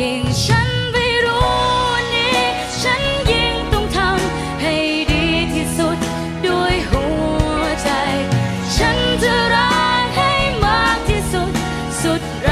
ยิ่งฉันไม่รู้วันนี้ ฉันยิ่งต้องทำให้ดีที่สุดด้วยหัวใจ ฉันจะรักให้มากที่สุดสุดรัก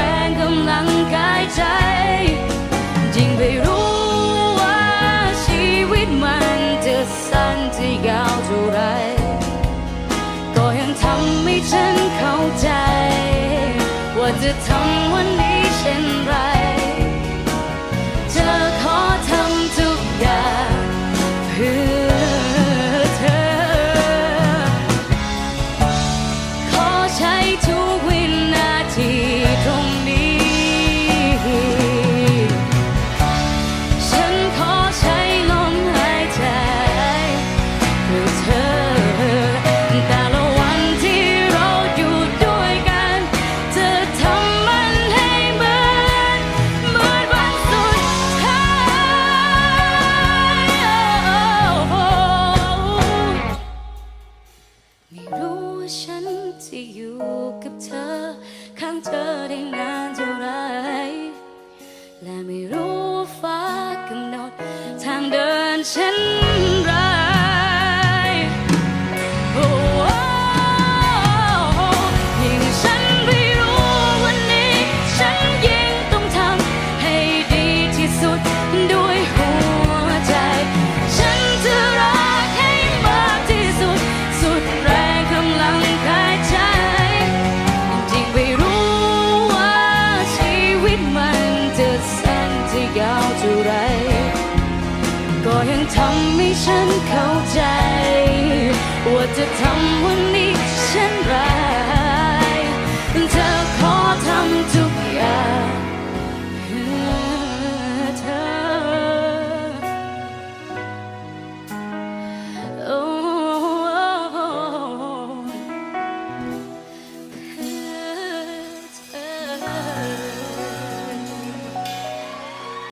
ไม่รู้ว่าฉันจะอยู่กับเธอ ข้างเธอได้นานเท่าไร และไม่รู้ว่าฟ้ากำหนดทางเดินฉัน เท่าไรก็ยังทำให้ฉันเข้าใจ ว่าจะทำวันนี้